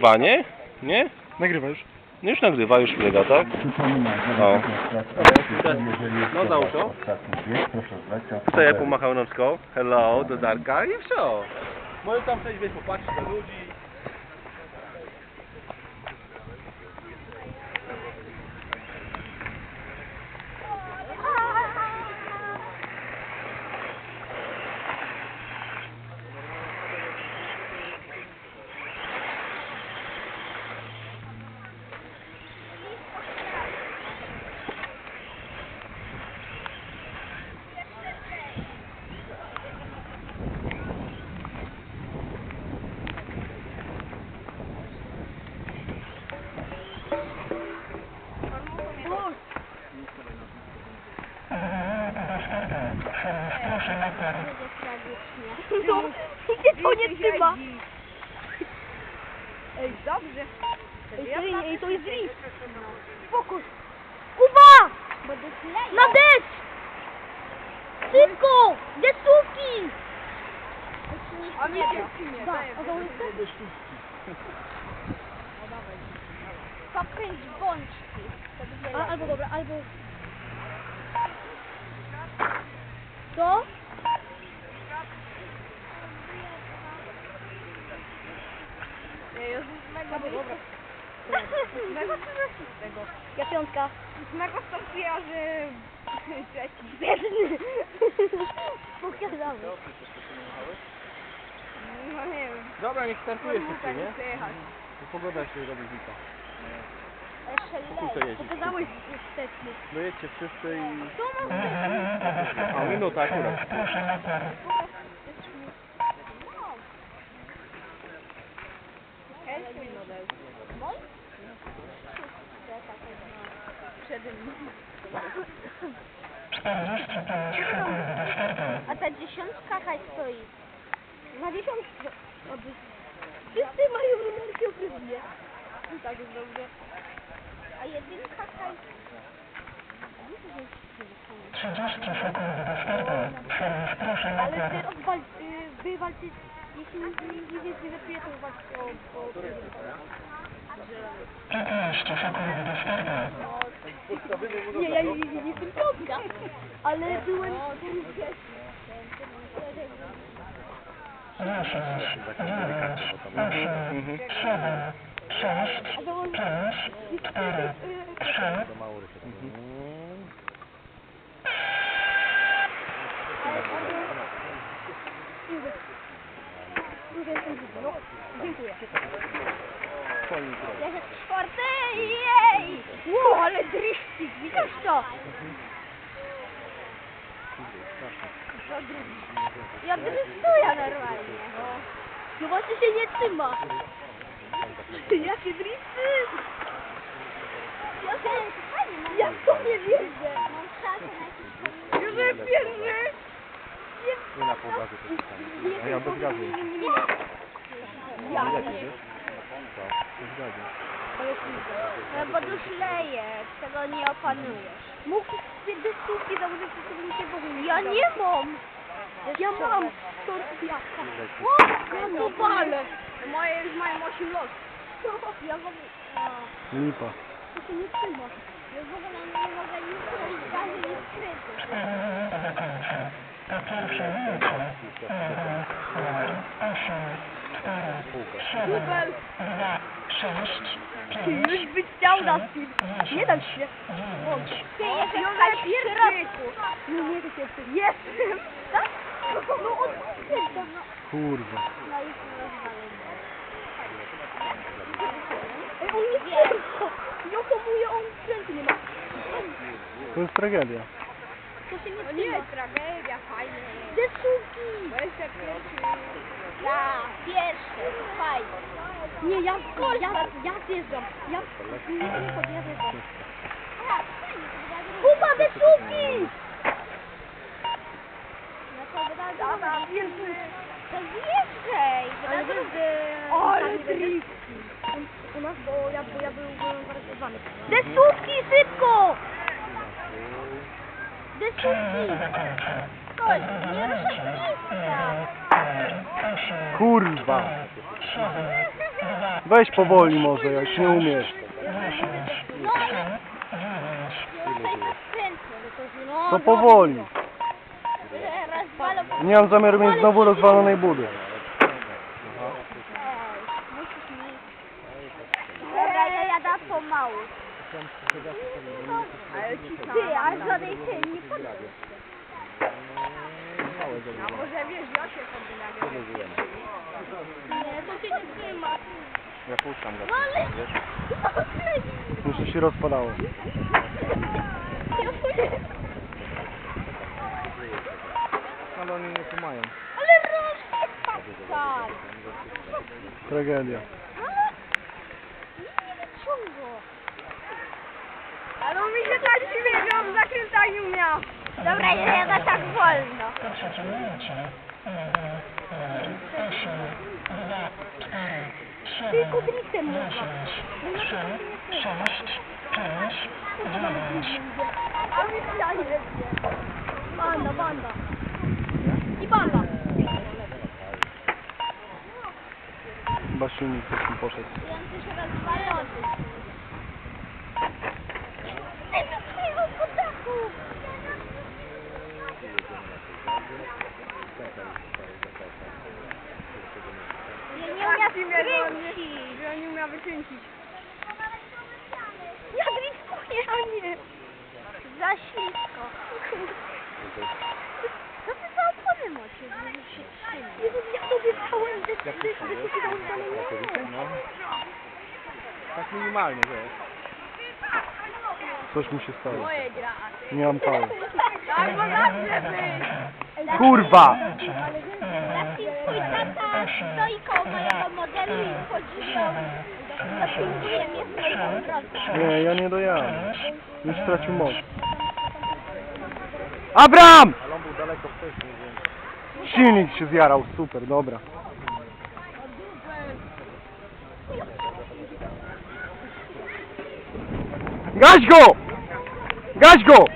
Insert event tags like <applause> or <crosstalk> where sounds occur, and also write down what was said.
Chyba nie? Nie? Nagrywa już. No już nagrywa, już biega, tak? No. No załóż to. Ja pomachał nocką, hello, do Darka i wsio. Może tam przejść, wiesz, popatrzeć na ludzi. No, idzie to nie trzyma. Ej, dobrze. Ej, to, ej, to jest drift. Spokój. Kuba! Na deszcz! Szybko! Deszczówki! A nie, nie, Da, <laughs> daję. a to jest Pokręć bączki. A, albo dobra, albo... Co? Nie, jest mega dobra. Mega <laughs> z tego. Ja piątka. Mega startuje, <laughs> a że... Trzeci. Biedny. <laughs> Pokazamy. No nie wiem. Dobra, niech startuje Muszę wszyscy, nie? przejechać. Pogoda się robi znika. Jeszcze Póki co lej. jeździ. Pokazałeś wsteczny. Dojedźcie wszyscy i... Co mam A, minuta akurat. Swój model. Przed nim. A ta dziesiątka haj stoi. Na dziesiątce. Oby. Wszyscy mają numerki oprócz mnie. I tak jest dobrze. A jedynka haj... Ale ty odwal... y, Wy walczyć... Jeśli nie, nie, wepije, to walczcie o... o nie, ja nie, nie, nie jestem piątka, ale byłem... Mhm. A to No, dziękuję. Ja się czwarty, jej! Wow, ale driftik, widzisz to? Ja driftuję normalnie. No właśnie się nie trzyma. Jakie drifty! Ja, to nie wierzę. Mam szansę na jest pierwszy. Nie na poważnie to. A ja bez gazu. Ja nie. Co? Bez gazu. No bo tu szleje, tego nie opanujesz. Mógł się deszczówki założyć, że sobie nie ogóle Ja nie mam! Ja mam stąd jaka. O, ja to palę! Moje już mają 8 lot. Ja w ogóle... Lipa. To się nie trzyma. Ja w ogóle nie mogę nic zrobić, gazy nie skryty. Super. Ty już byś chciał na film. Nie dam się. Bądź. Ty jesteś Józef pierwszy. No nie, ty pierwszy. Jestem. Tak? No od... No, Kurwa. no już nie rozwalę. On nie tylko. Ja hamuję, on skrętu nie ma. To jest tragedia. To się nie No trzyma. nie, tragedia, fajnie. Bo pierwszy. Ja, pierwszy. Fajnie. Nie, ja, ja, ja zjeżdżam. Ja, nie, nie, ja zjeżdżam. Kuba, deszczówki! Dobra, pierwszy. To zjeżdżaj! Ale będę... U nas, bo ja, bo ja był, byłem zarezerwowany. Deszczówki, szybko! Deszczówki! Chodź, nie ruszaj miejsca! Kurwa. Weź powoli może, jak nie umiesz. To powoli. Nie mam zamiaru mieć znowu rozwalonej budy. Musisz mi... Dobra, ja jadę pomału. Ty, a żadnej tej nie podam. A może wiesz, ja się sobie nagle. Nie, to cię nic nie ma. Ja puszczam go. No ale... Jeszcze <laughs> się rozpadało. Ale oni nie tu mają. Ale rozpad. Tragedia. Ale... Nie wyciągo. Ale on mi się tak dziwi, że on zakręta nie umiał. Dobra, ja jadę tak wolno. Tylko driftem można. A mi nie Banda, banda. I banda. Chyba silnik coś mi poszedł. Ja się rozwalony. Ej, wypchnęło po dachu. Ja nie umiem skręcić. Wykręcić. Ja driftuję, a nie. Za ślisko. Co ty za opony macie? Jezu, ja sobie całym No. Tak minimalnie, wiesz. Coś mi się stało. Moje gra. Nie mam być. Kurwa! Twój tata stoi koło mojego modelu i wchodzi do... Dopinguje mnie z mojego wrota. Nie, ja nie dojadę. Już stracił moc. Abram! Ale on był daleko wcześniej, więc... Silnik się zjarał, super, dobra. Gaś go! Gaś go! 30 sekund